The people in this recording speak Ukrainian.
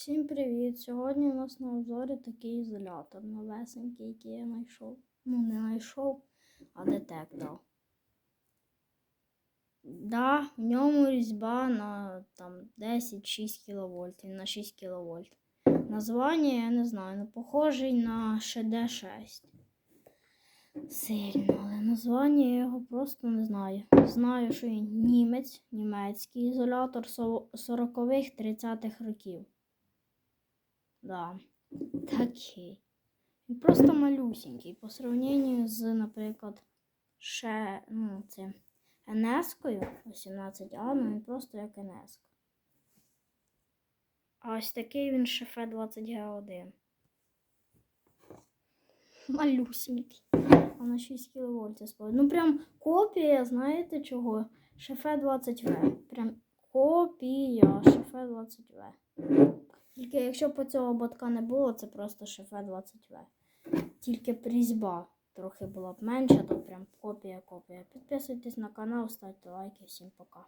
Всім привіт! Сьогодні у нас на обзорі такий ізолятор новесенький, який я знайшов. Ну, не знайшов, а детектор. Да, в ньому різьба на там 10-6 кВт, на 6 кВт. Названня я не знаю, ну похожий на шд6. Сильно, але названня я його просто не знаю. Знаю, що він німець, німецький ізолятор 40-х, 30-х років. Да, такий. Він просто малюсенький. По сравненню з, наприклад, ще, ну, цим НС-кою 18А, ну він просто як НС. А ось такий він шефе 20Г1. Малюсенький. А на 6 кВт спорить. Ну прям копія, знаєте чого? Шефе 20В. Прям копія шефе 20В. Тільки якщо по цього ботка не було, це просто шефе 20В. Тільки прізьба трохи була б менша, то прям копія-копія. Підписуйтесь на канал, ставте лайки. Всім пока.